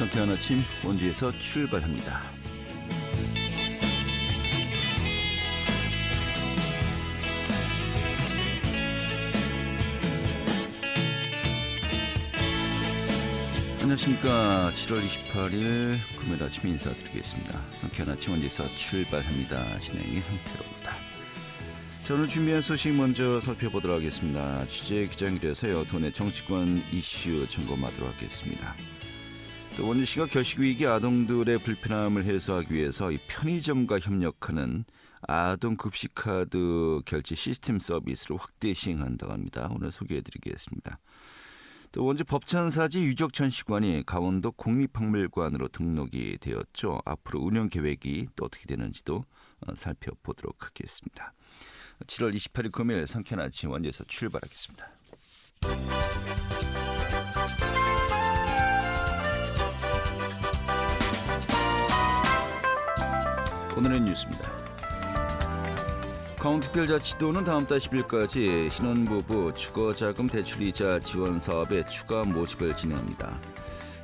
성쾌한 아침 원주에서 출발합니다. 안녕하십니까. 7월 28일 금요일 아침 인사드리겠습니다. 성쾌한 아침 원주에서 출발합니다. 진행의 한태로입니다. 자, 오늘 준비한 소식 먼저 살펴보도록 하겠습니다. 취재 기장길에서요. 도내 정치권 이슈 점검하도록 하겠습니다. 또 원주 시가 결식 위기 아동들의 불편함을 해소하기 위해서 이 편의점과 협력하는 아동 급식 카드 결제 시스템 서비스를 확대 시행한다고 합니다. 오늘 소개해드리겠습니다. 또 원주 법천사지 유적 전시관이 강원도 국립박물관으로 등록이 되었죠. 앞으로 운영 계획이 또 어떻게 되는지도 어, 살펴보도록 하겠습니다. 7월 28일 금요일 성쾌한 아침 원주에서 출발하겠습니다. 오늘의 뉴스입니다. 강원특별자치도는 다음 달 10일까지 신혼부부 주거자금 대출이자 지원 사업의 추가 모집을 진행합니다.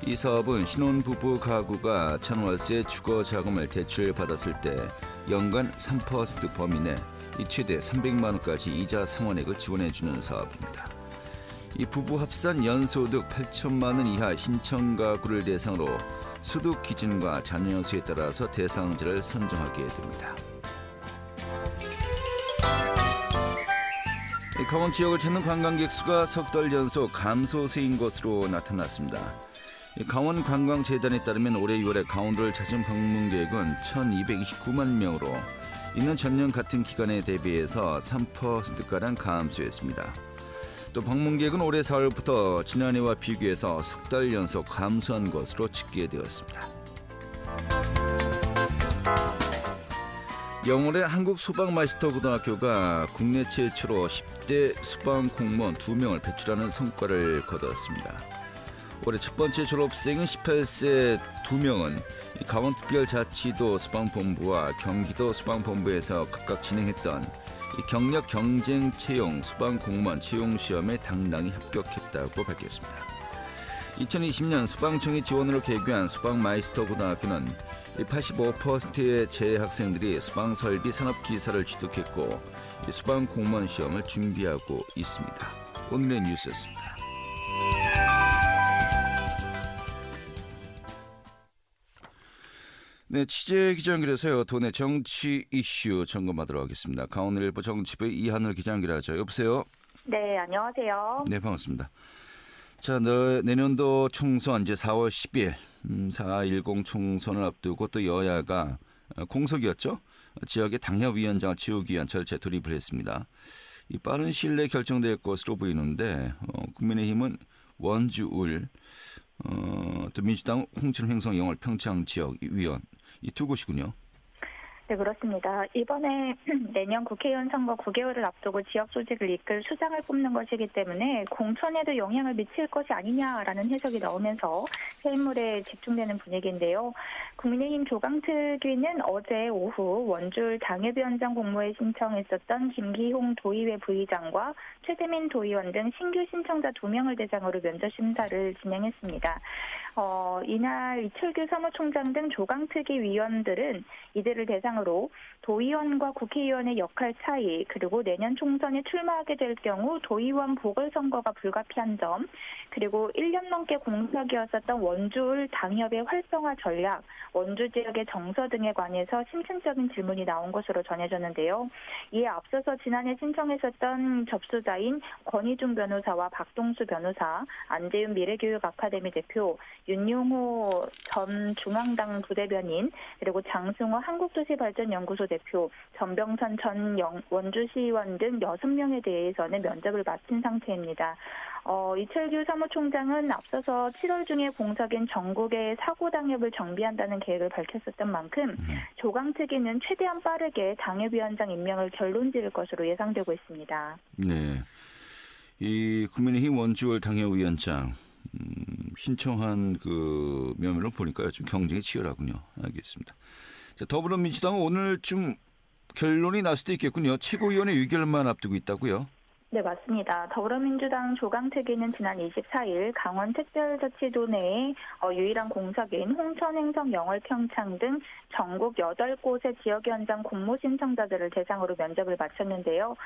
이 사업은 신혼부부 가구가 천월세 주거자금을 대출받았을 때 연간 3% 범위 내 최대 300만 원까지 이자 상환액을 지원해주는 사업입니다. 이 부부 합산 연소득 8천만 원 이하 신청 가구를 대상으로 소득 기준과 자녀 수에 따라서 대상자를 선정하게 됩니다. 강원 지역을 찾는 관광객 수가 석 달 연속 감소세인 것으로 나타났습니다. 강원 관광재단에 따르면 올해 6월에 강원도를 찾은 방문객은 1,229만 명으로 이는 전년 같은 기간에 대비해서 3%가량 감소했습니다. 또 방문객은 올해 4월부터 지난해와 비교해서 석 달 연속 감소한 것으로 집계되었습니다. 영월의 한국 소방마스터 고등학교가 국내 최초로 10대 소방 공무원 2명을 배출하는 성과를 거뒀습니다. 올해 첫 번째 졸업생인 18세 2명은 강원특별자치도 소방본부와 경기도 소방본부에서 각각 진행했던 경력 경쟁 채용 소방 공무원 채용 시험에 당당히 합격했다고 밝혔습니다. 2020년 소방청이 지원으로 개교한 소방마이스터 고등학교는 85%의 재학생들이 소방설비 산업 기사를 취득했고 소방 공무원 시험을 준비하고 있습니다. 오늘의 뉴스였습니다. 네, 취재 기자 연결해서요. 도내 정치 이슈 점검하도록 하겠습니다. 강원일보 정치부의 이하늘 기자 연결하죠. 여보세요. 네, 안녕하세요. 네, 반갑습니다. 자, 너, 내년도 총선 이제 4월 10일 음, 4.10 총선을 앞두고 또 여야가 어, 공석이었죠. 지역의 당협위원장을 지우기 위한 절차에 돌입을 했습니다. 이 빠른 시일 내에 결정될 것으로 보이는데 어, 국민의힘은 원주울 어, 또 민주당 홍천 횡성 영월 평창 지역 위원 이 두 곳이군요. 네, 그렇습니다. 이번에 내년 국회의원 선거 9개월을 앞두고 지역 조직을 이끌 수장을 뽑는 것이기 때문에 공천에도 영향을 미칠 것이 아니냐라는 해석이 나오면서 새 인물에 집중되는 분위기인데요. 국민의힘 조강특위는 어제 오후 원줄 당협위원장 공모에 신청했었던 김기홍 도의회 부의장과 최재민 도의원 등 신규 신청자 2명을 대상으로 면접 심사를 진행했습니다. 어, 이날 이철규 사무총장 등 조강특위 위원들은 이들을 대상으로 도의원과 국회의원의 역할 차이 그리고 내년 총선에 출마하게 될 경우 도의원 보궐선거가 불가피한 점 그리고 1년 넘게 공석이었었던 원주울 당협의 활성화 전략 원주 지역의 정서 등에 관해서 심층적인 질문이 나온 것으로 전해졌는데요. 이에 앞서서 지난해 신청했었던 접수자 인 권희중 변호사와 박동수 변호사, 안재윤 미래교육 아카데미 대표, 윤용호 전 중앙당 부대변인, 그리고 장승호 한국도시발전연구소 대표, 전병선 전 원주시의원 등 6명에 대해서는 면접을 마친 상태입니다. 어, 이철규 사무총장은 앞서서 7월 중에 공석인 전국의 사고 당협을 정비한다는 계획을 밝혔었던 만큼 네. 조강 특위는 최대한 빠르게 당협위원장 임명을 결론 지을 것으로 예상되고 있습니다. 네. 이 국민의힘 원주월 당협위원장 음, 신청한 그 면밀로 보니까 좀 경쟁이 치열하군요. 알겠습니다. 자, 더불어민주당은 오늘 좀 결론이 날 수도 있겠군요. 최고위원회 의결만 앞두고 있다고요? 네, 맞습니다. 더불어민주당 조강특위는 지난 24일 강원 특별자치도 내에 어, 유일한 공석인 홍천 행성 영월 평창 등 전국 8곳의 지역 현장 공모 신청자들을 대상으로 면접을 마쳤는데요.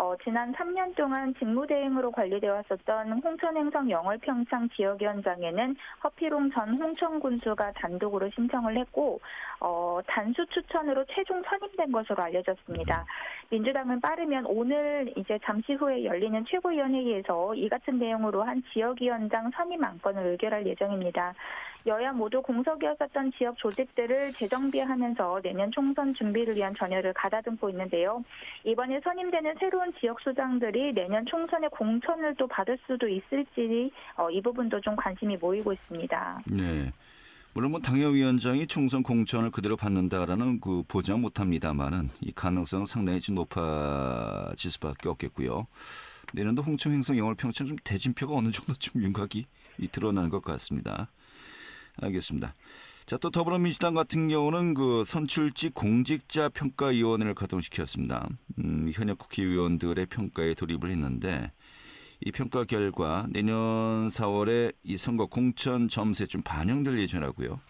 어, 지난 3년 동안 직무대행으로 관리되어 왔었던 홍천행성 영월평창 지역 현장에는 허피롱 전 홍천군수가 단독으로 신청을 했고 어, 단수 추천으로 최종 선임된 것으로 알려졌습니다. 민주당은 빠르면 오늘 이제 잠시 후에 열리는 최고위원회의에서 이 같은 내용으로 한 지역위원장 선임 안건을 의결할 예정입니다. 여야 모두 공석이었었던 지역 조직들을 재정비하면서 내년 총선 준비를 위한 전열을 가다듬고 있는데요. 이번에 선임되는 새로운 지역 수장들이 내년 총선에 공천을 또 받을 수도 있을지 어, 이 부분도 좀 관심이 모이고 있습니다. 네. 물론 뭐 당협위원장이 총선 공천을 그대로 받는다라는 그 보장 못합니다만은 이 가능성은 상당히 좀 높아질 수밖에 없겠고요. 내년도 홍천 행성 영월 평창 좀 대진표가 어느 정도 좀 윤곽이 이 드러나는 것 같습니다. 알겠습니다. 자, 또 더불어민주당 같은 경우는 그 선출직 공직자 평가위원회를 가동시켰습니다. 음, 현역 국회의원들의 평가에 돌입을 했는데 이 평가 결과 내년 4월에 이 선거 공천 점수에 좀 반영될 예정이라고요.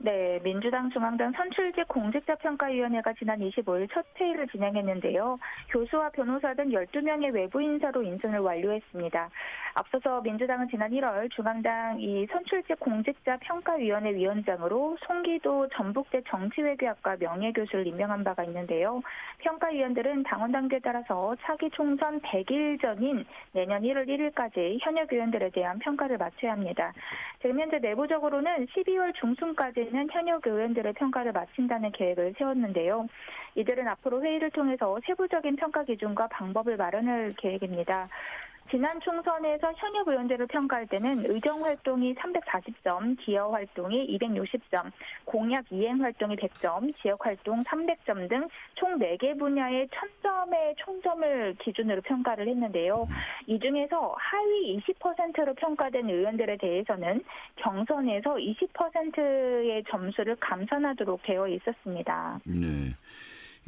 네, 민주당 중앙당 선출직 공직자평가위원회가 지난 25일 첫 회의를 진행했는데요. 교수와 변호사 등 12명의 외부 인사로 인선을 완료했습니다. 앞서서 민주당은 지난 1월 중앙당 이 선출직 공직자평가위원회 위원장으로 송기도 전북대 정치외교학과 명예교수를 임명한 바가 있는데요. 평가위원들은 당원 당규에 따라서 차기 총선 100일 전인 내년 1월 1일까지 현역 의원들에 대한 평가를 마쳐야 합니다. 지금 현재 내부적으로는 12월 중순까지는 현역 의원들의 평가를 마친다는 계획을 세웠는데요. 이들은 앞으로 회의를 통해서 세부적인 평가 기준과 방법을 마련할 계획입니다. 지난 총선에서 현역 의원들을 평가할 때는 의정 활동이 340점, 기여 활동이 260점, 공약 이행 활동이 100점, 지역 활동 300점 등 총 4개 분야의 1000점의 총점을 기준으로 평가를 했는데요. 이 중에서 하위 20%로 평가된 의원들에 대해서는 경선에서 20%의 점수를 감산하도록 되어 있었습니다. 네.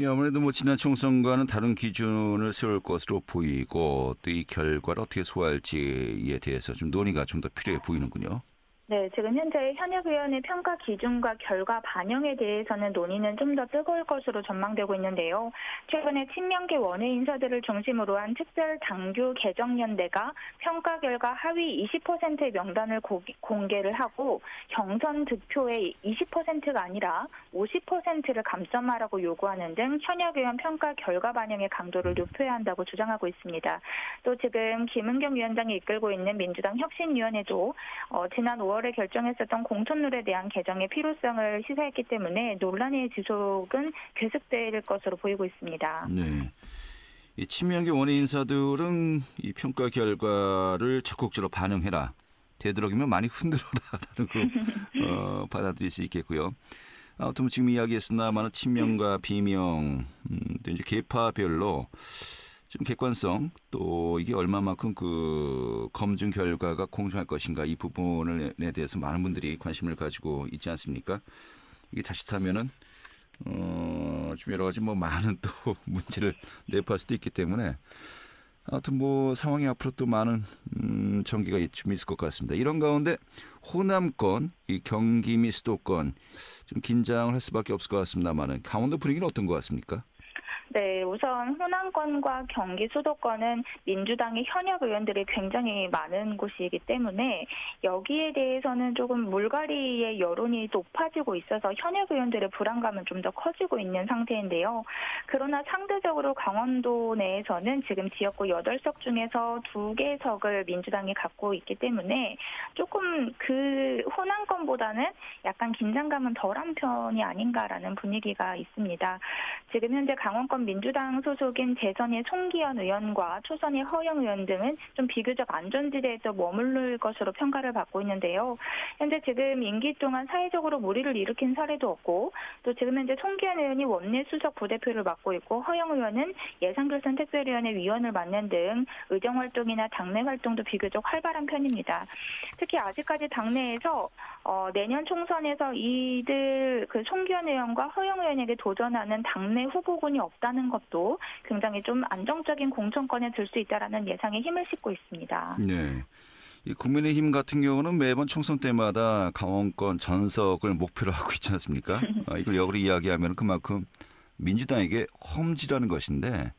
예, 아무래도 뭐 지난 총선과는 다른 기준을 세울 것으로 보이고 또 이 결과를 어떻게 소화할지에 대해서 좀 논의가 좀 더 필요해 보이는군요. 네, 지금 현재 현역 의원의 평가 기준과 결과 반영에 대해서는 논의는 좀 더 뜨거울 것으로 전망되고 있는데요. 최근에 친명계 원외 인사들을 중심으로 한 특별 당규 개정연대가 평가 결과 하위 20%의 명단을 고, 공개를 하고 경선 득표의 20%가 아니라 50%를 감점하라고 요구하는 등 현역 의원 평가 결과 반영의 강도를 높여야 한다고 주장하고 있습니다. 또 지금 김은경 위원장이 이끌고 있는 민주당 혁신위원회도 어, 지난 5월 5월에 결정했었던 공천룰에 대한 개정의 필요성을 시사했기 때문에 논란의 지속은 계속될 것으로 보이고 있습니다. 네. 이 친명계 원외 인사들은 이 평가 결과를 적극적으로 반영해라. 되도록이면 많이 흔들어라라는 거 어, 받아들일 수 있겠고요. 아무튼 지금 이야기했으나마는 친명과 비명, 음, 또 이제 계파별로 좀 객관성 또 이게 얼마만큼 그 검증 결과가 공정할 것인가 이 부분에 대해서 많은 분들이 관심을 가지고 있지 않습니까? 이게 자칫하면은 어 좀 여러 가지 뭐 많은 또 문제를 내포할 수도 있기 때문에 아무튼 뭐 상황이 앞으로 또 많은 음 전개가 좀 있을 것 같습니다. 이런 가운데 호남권, 이 경기 미 수도권 좀 긴장을 할 수밖에 없을 것 같습니다만은 강원도 분위기는 어떤 것 같습니까? 네, 우선 호남권과 경기 수도권은 민주당의 현역 의원들이 굉장히 많은 곳이기 때문에 여기에 대해서는 조금 물갈이의 여론이 높아지고 있어서 현역 의원들의 불안감은 좀 더 커지고 있는 상태인데요. 그러나 상대적으로 강원도 내에서는 지금 지역구 8석 중에서 2개 석을 민주당이 갖고 있기 때문에 조금 그 호남권보다는 약간 긴장감은 덜한 편이 아닌가라는 분위기가 있습니다. 지금 현재 강원권 민주당 소속인 대선의 송기현 의원과 초선의 허영 의원 등은 좀 비교적 안전지대에서 머무를 것으로 평가를 받고 있는데요. 현재 지금 임기 동안 사회적으로 무리를 일으킨 사례도 없고 또 지금 현재 송기현 의원이 원내 수석 부대표를 맡고 있고 허영 의원은 예상결산 특별위원회 위원을 맡는 등 의정 활동이나 당내 활동도 비교적 활발한 편입니다. 특히 아직까지 당내에서 어, 내년 총선에서 이들 그 송기현 의원과 허영 의원에게 도전하는 당내 후보군이 없다. 없다는 것도 굉장히 좀 안정적인 공천권에 들 수 있다라는 예상에 힘을 싣고 있습니다. 네. 이 국민의힘 같은 경우는 매번 총선 때마다 강원권 전석을 목표로 하고 있지 않습니까? 아, 이걸 역으로 이야기하면 그만큼 민주당에게 험지라는 것인데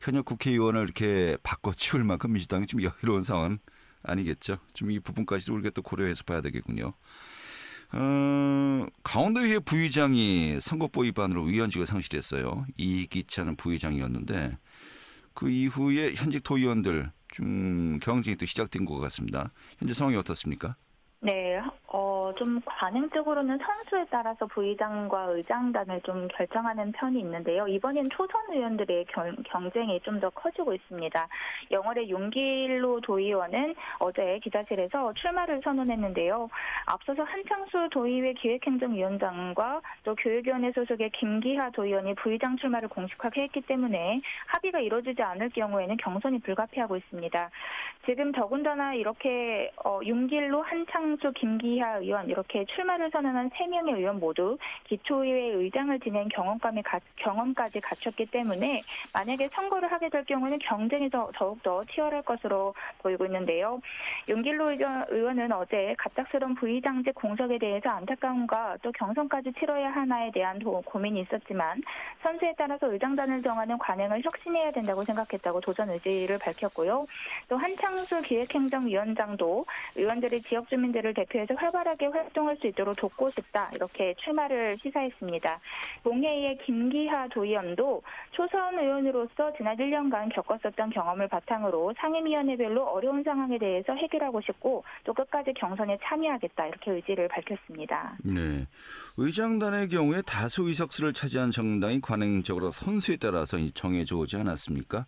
현역 국회의원을 이렇게 바꿔 치울 만큼 민주당이 좀 여유로운 상황은 아니겠죠. 좀 이 부분까지도 우리가 또 고려해서 봐야 되겠군요. 어, 강원도의회 부의장이 선거법 위반으로 의원직을 상실했어요. 이기찬은 부의장이었는데 그 이후에 현직 도의원들 좀 경쟁이 또 시작된 것 같습니다. 현재 상황이 어떻습니까? 네, 어, 좀 관행적으로는 선수에 따라서 부의장과 의장단을 좀 결정하는 편이 있는데요. 이번엔 초선 의원들의 경, 경쟁이 좀 더 커지고 있습니다. 영월의 윤길로 도의원은 어제 기자실에서 출마를 선언했는데요. 앞서서 한창수 도의회 기획행정위원장과 또 교육위원회 소속의 김기하 도의원이 부의장 출마를 공식화게 했기 때문에 합의가 이루어지지 않을 경우에는 경선이 불가피하고 있습니다. 지금 더군다나 이렇게 어, 윤길로 한창수 김기하 의원 이렇게 출마를 선언한 세 명의 의원 모두 기초의회 의장을 지낸 경험감이 가, 경험까지 갖췄기 때문에 만약에 선거를 하게 될 경우는 경쟁이 더, 더욱 더 치열할 것으로 보이고 있는데요. 윤길로 의원은 어제 갑작스러운 부의장직 공석에 대해서 안타까움과 또 경선까지 치러야 하나에 대한 도, 고민이 있었지만 선수에 따라서 의장단을 정하는 관행을 혁신해야 된다고 생각했다고 도전 의지를 밝혔고요. 또 한창 수 기획행정위원장도 의원들이 지역 주민들을 대표해서 활발하게 활동할 수 있도록 돕고 싶다 이렇게 출마를 시사했습니다. 농해의 김기하 도의원도 초선 의원으로서 지난 1년간 겪었었던 경험을 바탕으로 상임위원회별로 어려운 상황에 대해서 해결하고 싶고 또 끝까지 경선에 참여하겠다 이렇게 의지를 밝혔습니다. 네. 의장단의 경우에 다수 의석수를 차지한 정당이 관행적으로 선수에 따라서 정해져 오지 않았습니까?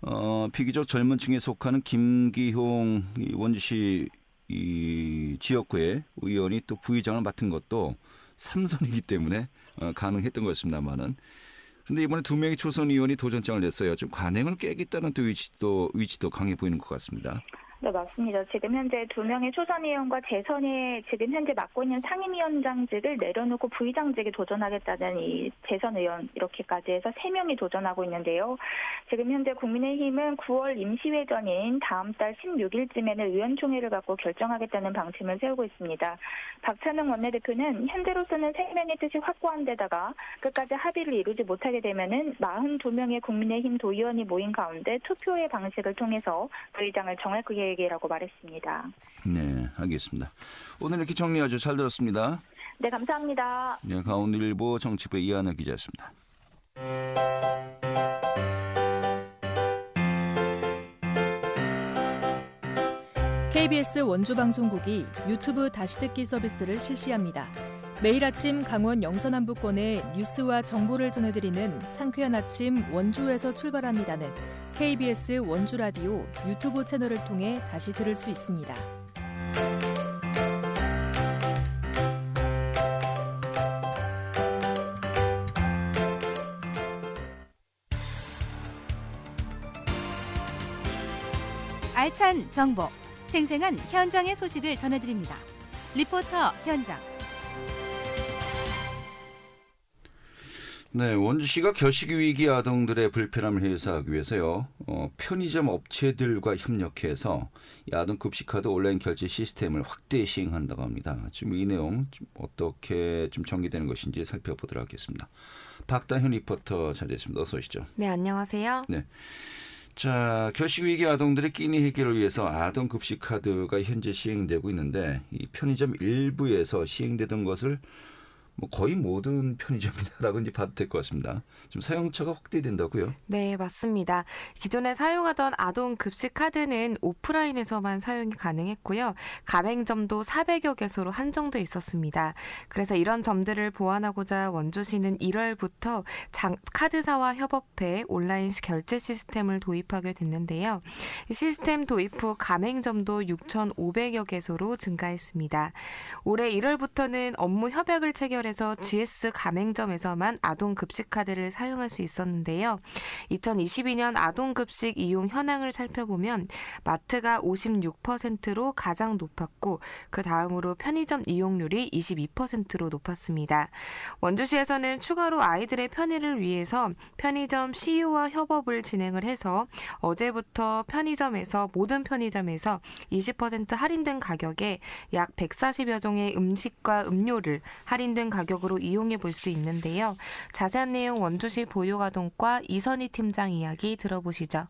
어, 비교적 젊은 층에 속하는 김기홍 원주시 이 지역구의 의원이 또 부의장을 맡은 것도 삼선이기 때문에 어, 가능했던 것입니다만은 근데 이번에 두 명의 초선 의원이 도전장을 냈어요. 좀 관행을 깨겠다는 또 위치도 위치도 강해 보이는 것 같습니다. 네, 맞습니다. 지금 현재 두 명의 초선 의원과 재선에 지금 현재 맡고 있는 상임위원장직을 내려놓고 부의장직에 도전하겠다는 이 재선 의원 이렇게까지 해서 세 명이 도전하고 있는데요. 지금 현재 국민의힘은 9월 임시회 전인 다음 달 16일쯤에는 의원총회를 갖고 결정하겠다는 방침을 세우고 있습니다. 박찬웅 원내대표는 현재로서는 세 명의 뜻이 확고한 데다가 끝까지 합의를 이루지 못하게 되면은 42명의 국민의힘 도의원이 모인 가운데 투표의 방식을 통해서 부의장을 정할 그게 계획이라고 말했습니다. 네, 알겠습니다. 오늘 이렇게 정리 아주 잘 들었습니다. 네, 감사합니다. 네, 가운데일보 정치부의 이하나 기자였습니다. KBS 원주 방송국이 유튜브 다시 듣기 서비스를 실시합니다. 매일 아침 강원 영서남부권의 뉴스와 정보를 전해드리는 상쾌한 아침 원주에서 출발합니다는 KBS 원주 라디오 유튜브 채널을 통해 다시 들을 수 있습니다. 알찬 정보, 생생한 현장의 소식을 전해드립니다. 리포터 현장. 네, 원주시가 결식 위기 아동들의 불편함을 해소하기 위해서요. 어, 편의점 업체들과 협력해서 아동 급식 카드 온라인 결제 시스템을 확대 시행한다고 합니다. 지금 이 내용 좀 어떻게 좀 전개되는 것인지 살펴보도록 하겠습니다. 박다현 리포터 자리했습니다. 어서 오시죠. 네, 안녕하세요. 네. 자, 결식 위기 아동들의 끼니 해결을 위해서 아동 급식 카드가 현재 시행되고 있는데 이 편의점 일부에서 시행되던 것을 뭐 거의 모든 편의점이다라고 이제 봐도 될 것 같습니다. 좀 사용처가 확대된다고요? 네, 맞습니다. 기존에 사용하던 아동 급식 카드는 오프라인에서만 사용이 가능했고요. 가맹점도 400여 개소로 한정돼 있었습니다. 그래서 이런 점들을 보완하고자 원주시는 1월부터 장, 카드사와 협업해 온라인 결제 시스템을 도입하게 됐는데요. 시스템 도입 후 가맹점도 6,500여 개소로 증가했습니다. 올해 1월부터는 업무 협약을 체결해 시설에서 GS 가맹점에서만 아동 급식 카드를 사용할 수 있었는데요. 2022년 아동 급식 이용 현황을 살펴보면 마트가 56%로 가장 높았고 그 다음으로 편의점 이용률이 22%로 높았습니다. 원주시에서는 추가로 아이들의 편의를 위해서 편의점 CU와 협업을 진행을 해서 어제부터 편의점에서 모든 편의점에서 20% 할인된 가격에 약 140여 종의 음식과 음료를 할인된 가격 으로 이용해 볼 수 있는데요. 자세한 내용 원주시 보육아동과 이선희 팀장 이야기 들어보시죠.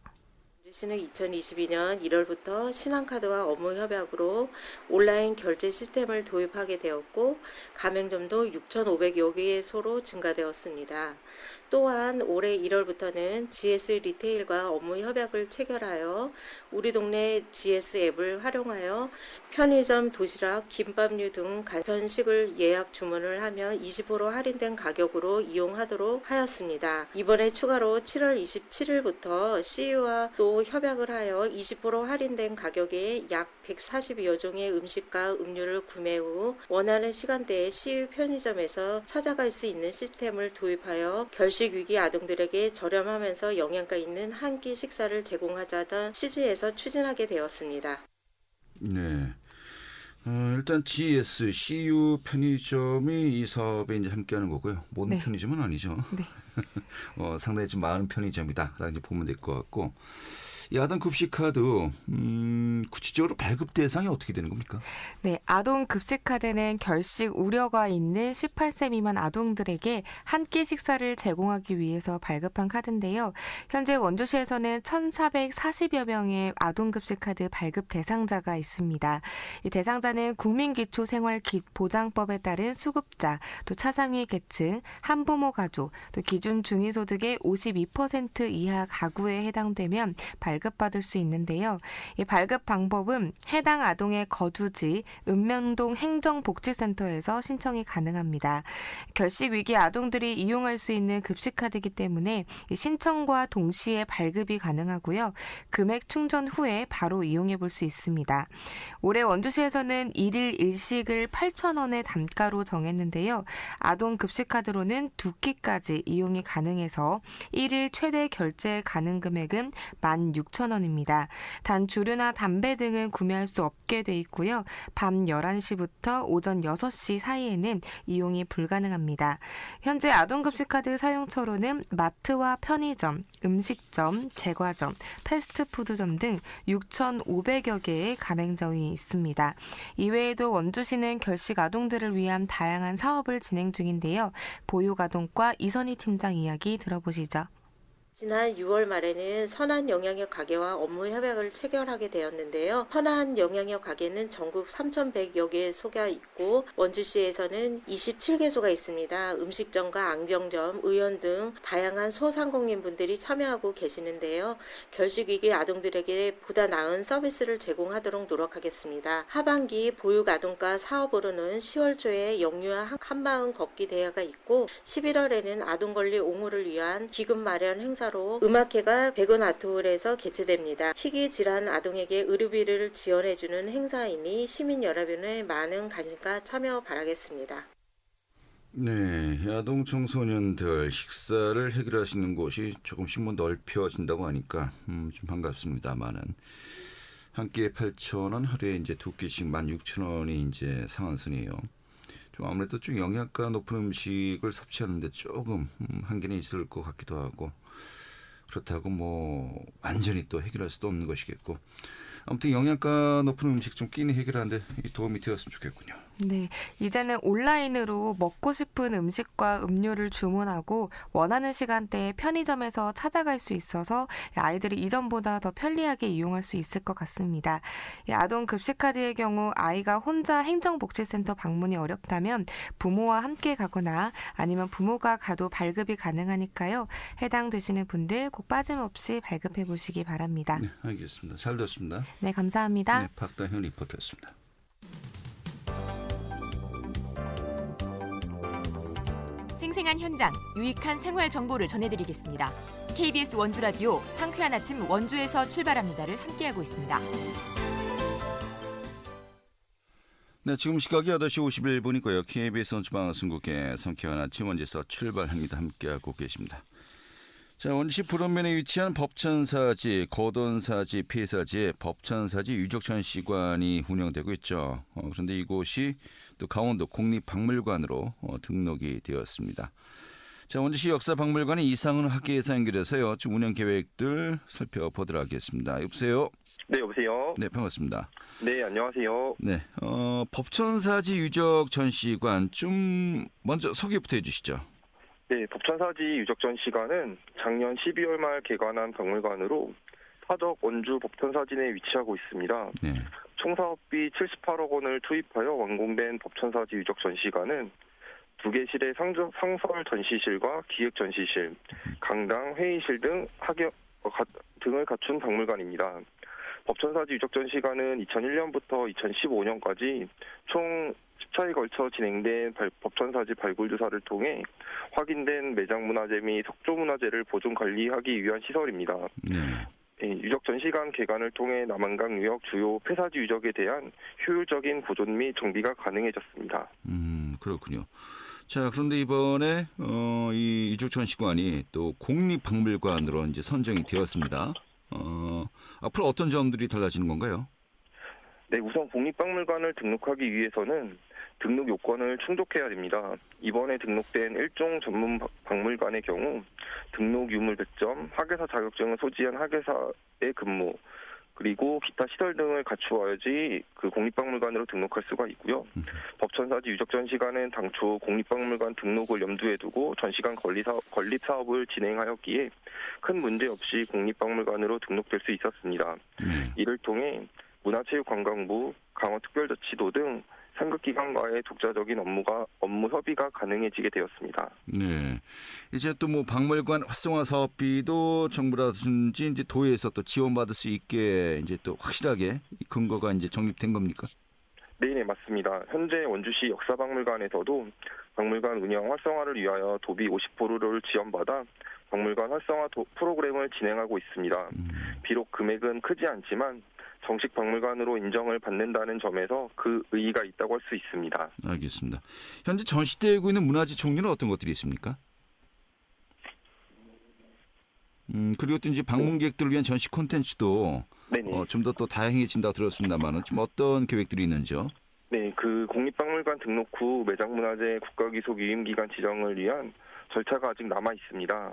원주시는 2022년 1월부터 신한카드와 업무 협약으로 온라인 결제 시스템을 도입하게 되었고 가맹점도 6,500여 개소로 증가되었습니다. 또한 올해 1월부터는 GS 리테일과 업무 협약을 체결하여 우리 동네 GS 앱을 활용하여 편의점 도시락, 김밥류 등 간편식을 예약 주문을 하면 20% 할인된 가격으로 이용하도록 하였습니다. 이번에 추가로 7월 27일부터 CU와 또 협약을 하여 20% 할인된 가격에 약 140여 종의 음식과 음료를 구매 후 원하는 시간대에 CU 편의점에서 찾아갈 수 있는 시스템을 도입하여 결식 위기 아동들에게 저렴하면서 영양가 있는 한 끼 식사를 제공하자던 취지에서 추진하게 되었습니다. 네. 어, 일단 GS, CU 편의점이 이 사업에 이제 함께하는 거고요. 모든 네. 편의점은 아니죠. 네. 어, 상당히 좀 많은 편의점이다라고 이제 보면 될 것 같고. 이 아동 급식 카드 음, 구체적으로 발급 대상이 어떻게 되는 겁니까? 네, 아동 급식 카드는 결식 우려가 있는 18세 미만 아동들에게 한 끼 식사를 제공하기 위해서 발급한 카드인데요. 현재 원주시에서는 1,440여 명의 아동 급식 카드 발급 대상자가 있습니다. 이 대상자는 국민기초생활보장법에 따른 수급자, 또 차상위 계층, 한부모 가족, 또 기준 중위소득의 52% 이하 가구에 해당되면 발 급받을 수 있는데요. 이 발급 방법은 해당 아동의 거주지 읍면동 행정복지센터에서 신청이 가능합니다. 결식 위기 아동들이 이용할 수 있는 급식 카드이기 때문에 이 신청과 동시에 발급이 가능하고요. 금액 충전 후에 바로 이용해 볼 수 있습니다. 올해 원주시에서는 일일 일식을 8,000원의 단가로 정했는데요. 아동 급식 카드로는 두 끼까지 이용이 가능해서 일일 최대 결제 가능 금액은 16,000원입니다. 단 주류나 담배 등은 구매할 수 없게 돼 있고요. 밤 11시부터 오전 6시 사이에는 이용이 불가능합니다. 현재 아동급식카드 사용처로는 마트와 편의점, 음식점, 제과점, 패스트푸드점 등 6,500여 개의 가맹점이 있습니다. 이외에도 원주시는 결식 아동들을 위한 다양한 사업을 진행 중인데요. 보육아동과 이선희 팀장 이야기 들어보시죠. 지난 6월 말에는 선한 영양역 가게와 업무 협약을 체결하게 되었는데요. 선한 영양역 가게는 전국 3,100여 개 소가 있고 원주시에서는 27개소가 있습니다. 음식점과 안경점, 의원 등 다양한 소상공인 분들이 참여하고 계시는데요. 결식위기 아동들에게 보다 나은 서비스를 제공하도록 노력하겠습니다. 하반기 보육아동과 사업으로는 10월 초에 영유아 한마음 걷기 대회가 있고 11월에는 아동권리 옹호를 위한 기금 마련 행사 로 음악회가 백원 아트홀에서 개최됩니다. 희귀 질환 아동에게 의료비를 지원해주는 행사이니 시민여러분의 많은 관심과 참여 바라겠습니다. 네, 아동 청소년들 식사를 해결하시는 곳이 조금씩 뭐 넓혀진다고 하니까 음, 좀 반갑습니다만은 한 끼에 8,000원, 하루에 이제 두 끼씩 16,000원이 이제 상한선이에요. 좀 아무래도 좀 영양가 높은 음식을 섭취하는데 조금 음, 한계는 있을 것 같기도 하고 그렇다고 뭐 완전히 또 해결할 수도 없는 것이겠고 아무튼 영양가 높은 음식 좀 끼니 해결하는데 이 도움이 되었으면 좋겠군요. 네, 이제는 온라인으로 먹고 싶은 음식과 음료를 주문하고 원하는 시간대에 편의점에서 찾아갈 수 있어서 아이들이 이전보다 더 편리하게 이용할 수 있을 것 같습니다. 이 아동 급식카드의 경우 아이가 혼자 행정복지센터 방문이 어렵다면 부모와 함께 가거나 아니면 부모가 가도 발급이 가능하니까요. 해당되시는 분들 꼭 빠짐없이 발급해 보시기 바랍니다. 네, 알겠습니다. 잘 들었습니다. 네, 감사합니다. 네, 박다현 리포터였습니다. 생생한 현장, 유익한 생활 정보를 전해드리겠습니다. KBS 원주 라디오 상쾌한 아침 원주에서 출발합니다를 함께하고 있습니다. 네, 지금 시각이 8시 51분이고요. KBS 원주방송국의 성쾌한 아침 원지서 출발합니다. 함께하고 계십니다. 자, 원시 불원면에 위치한 법천사지, 고돈사지, 폐사지에 법천사지 유적전시관이 운영되고 있죠. 어, 그런데 이곳이 또 강원도 국립박물관으로 어, 등록이 되었습니다. 자, 원주시 역사박물관의 이상은 학예사 연결해서요. 지금 운영 계획들 살펴보도록 하겠습니다. 여보세요? 네, 여보세요. 네, 반갑습니다. 네, 안녕하세요. 네, 어, 법천사지 유적 전시관 좀 먼저 소개부터 해주시죠. 네, 법천사지 유적전 시관은 작년 12월 말 개관한 박물관으로 사적 원주 법천사진에 위치하고 있습니다. 네, 총 사업비 78억 원을 투입하여 완공된 법천사지 유적 전시관은 두 개 실의 상저, 상설 전시실과 기획 전시실, 강당, 회의실 등 학여, 어, 가- 등을 갖춘 박물관입니다. 법천사지 유적 전시관은 2001년부터 2015년까지 총10 차에 걸쳐 진행된 발- 법천사지 발굴 조사를 통해 확인된 매장 문화재 및 석조 문화재를 보존 관리하기 위한 시설입니다. 네, 예, 유적 전시관 개관을 통해 남한강 유역 주요 폐사지 유적에 대한 효율적인 보존 및 정비가 가능해졌습니다. 음, 그렇군요. 자, 그런데 이번에 어, 이 유적 전시관이 또 국립박물관으로 이제 선정이 되었습니다. 어, 앞으로 어떤 점들이 달라지는 건가요? 네, 우선 국립박물관을 등록하기 위해서는 등록 요건을 충족해야 됩니다. 이번에 등록된 일종 전문 박- 박물관의 경우 등록 유물 100점, 학예사 자격증을 소지한 학예사의 근무, 그리고 기타 시설 등을 갖추어야지 그 국립박물관으로 등록할 수가 있고요. 법천사지 유적 전시관은 당초 국립박물관 등록을 염두에 두고 전시관 건립 사업, 건립 사업을 진행하였기에 큰 문제 없이 국립박물관으로 등록될 수 있었습니다. 네, 이를 통해 문화체육관광부, 강원특별자치도 등 상급기관과의 독자적인 업무가 업무 협의가 가능해지게 되었습니다. 네. 이제 또 뭐 박물관 활성화 사업비도 정부라든지 이제 도에서 또 지원받을 수 있게 이제 또 확실하게 이 근거가 이제 정립된 겁니까? 네, 네, 맞습니다. 현재 원주시 역사박물관에서도 박물관 운영 활성화를 위하여 도비 50%를 지원받아 박물관 활성화 도- 프로그램을 진행하고 있습니다. 음, 비록 금액은 크지 않지만 정식 박물관으로 인정을 받는다는 점에서 그 의의가 있다고 할 수 있습니다. 알겠습니다. 현재 전시되고 있는 문화재 종류는 어떤 것들이 있습니까? 음, 그리고 또 이제 방문객들을 위한 전시 콘텐츠도. 어, 좀 더 또 다양해진다고 들었습니다만은 좀 어떤 계획들이 있는지요? 네, 그 국립박물관 등록 후 매장문화재 국가기속 유임기간 지정을 위한 절차가 아직 남아 있습니다.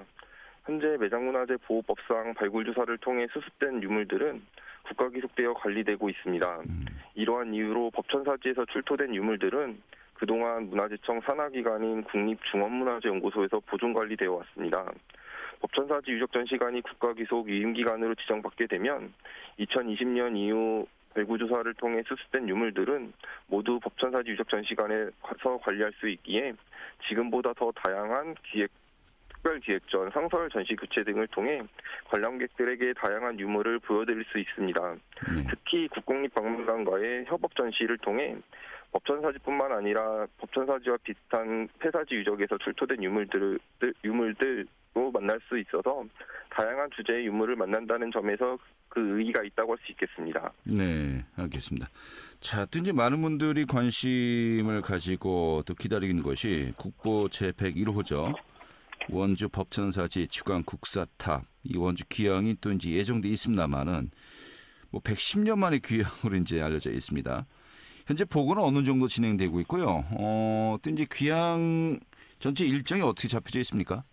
현재 매장문화재 보호법상 발굴 조사를 통해 수습된 유물들은 국가기속되어 관리되고 있습니다. 음, 이러한 이유로 법천사지에서 출토된 유물들은 그동안 문화재청 산하기관인 국립중원문화재연구소에서 보존관리되어 왔습니다. 법천사지 유적 전시관이 국가기속 유임기관으로 지정받게 되면 2020년 이후 발굴조사를 통해 수습된 유물들은 모두 법천사지 유적 전시관에 가서 관리할 수 있기에 지금보다 더 다양한 기획 특별기획전, 상설 전시 교체 등을 통해 관람객들에게 다양한 유물을 보여드릴 수 있습니다. 네. 특히 국공립박물관과의 협업 전시를 통해 법천사지뿐만 아니라 법천사지와 비슷한 폐사지 유적에서 출토된 유물들 유물들도 만날 수 있어서 다양한 주제의 유물을 만난다는 점에서 그 의의가 있다고 할 수 있겠습니다. 네, 알겠습니다. 자, 또 이제 많은 분들이 관심을 가지고 또 기다리는 것이 국보 제101호죠. 원주 법천사지 주간 국사탑. 이 원주 귀향이 또 이제 예정돼 있습니다만은 뭐 110년 만의 귀향으로 이제 알려져 있습니다. 현재 보고는 어느 정도 진행되고 있고요. 어, 또 이제 귀향 전체 일정이 어떻게 잡혀져 있습니까?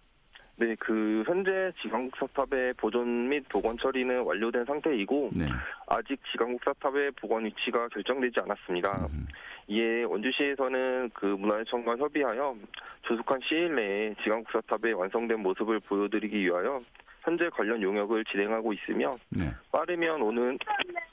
네, 그 현재 지강국사탑의 보존 및 복원 처리는 완료된 상태이고 네. 아직 지강국사탑의 복원 위치가 결정되지 않았습니다. 음, 이에 원주시에서는 그 문화재청과 협의하여 조속한 시일 내에 지강국사탑의 완성된 모습을 보여드리기 위하여 현재 관련 용역을 진행하고 있으며 네. 빠르면 오는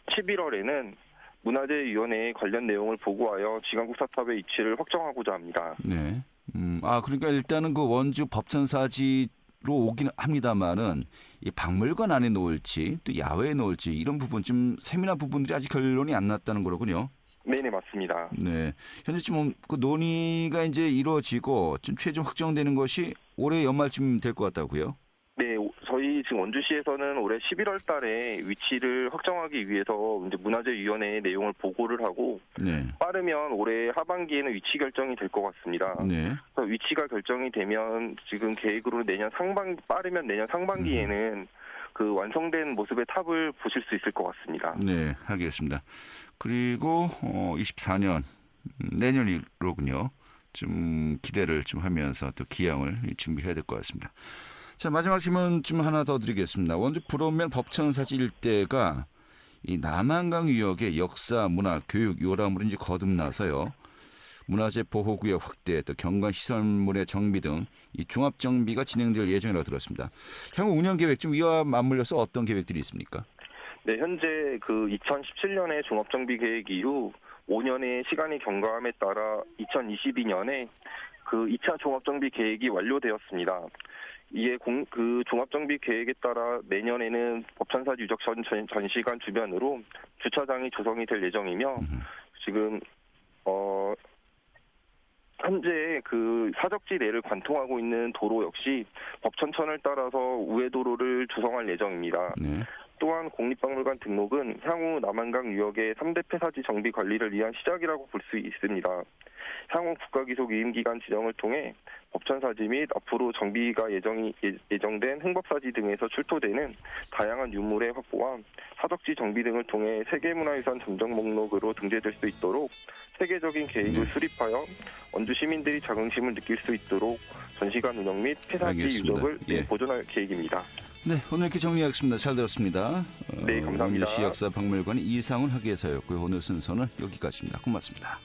11월에는 문화재위원회에 관련 내용을 보고하여 지강국사탑의 위치를 확정하고자 합니다. 네. 음, 아, 그러니까 일단은 그 원주 법천사지로 오긴 합니다만은 이 박물관 안에 놓을지 또 야외에 놓을지 이런 부분 좀 세밀한 부분들이 아직 결론이 안 났다는 거로군요. 네네 맞습니다. 네. 현재 지금 그 논의가 이제 이루어지고 좀 최종 확정되는 것이 올해 연말쯤 될 것 같다고요. 네, 오- 저희 지금 원주시에서는 올해 11월 달에 위치를 확정하기 위해서 이제 문화재위원회에 내용을 보고를 하고 네. 빠르면 올해 하반기에는 위치 결정이 될 것 같습니다. 네. 그래서 위치가 결정이 되면 지금 계획으로 내년 상반 빠르면 내년 상반기에는 그 완성된 모습의 탑을 보실 수 있을 것 같습니다. 네, 알겠습니다. 그리고 어, 24년 음, 내년이로군요. 좀 기대를 좀 하면서 또 기양을 준비해야 될 것 같습니다. 자 마지막 질문 좀 하나 더 드리겠습니다. 원주 불원면 법천사지 일대가 이 남한강 유역의 역사, 문화, 교육 요람으로 이제 거듭나서요. 문화재 보호구역 확대, 또 경관 시설물의 정비 등 이 종합 정비가 진행될 예정이라고 들었습니다. 향후 운영 계획 좀 이와 맞물려서 어떤 계획들이 있습니까? 네, 현재 그 2017년에 종합 정비 계획 이후 5년의 시간이 경과함에 따라 2022년에 그 2차 종합 정비 계획이 완료되었습니다. 이에 공, 그 종합정비 계획에 따라 내년에는 법천사 유적 전, 전, 전시관 주변으로 주차장이 조성이 될 예정이며 지금 어 현재 그 사적지 내를 관통하고 있는 도로 역시 법천천을 따라서 우회도로를 조성할 예정입니다. 네. 또한 국립박물관 등록은 향후 남한강 유역의 3대 폐사지 정비 관리를 위한 시작이라고 볼 수 있습니다. 향후 국가기속 유임기간 지정을 통해 법천사지 및 앞으로 정비가 예정이, 예- 예정된 흥법사지 등에서 출토되는 다양한 유물의 확보와 사적지 정비 등을 통해 세계문화유산 점정 목록으로 등재될 수 있도록 세계적인 계획을 네. 수립하여 원주 시민들이 자긍심을 느낄 수 있도록 전시관 운영 및 폐사지. 유적을 네, 예. 보존할 계획입니다. 네, 오늘 이렇게 정리하겠습니다. 잘 들었습니다. 어, 네, 감사합니다. 원주시 역사박물관 이상훈 학예사였고요. 오늘 순서는 여기까지입니다. 고맙습니다.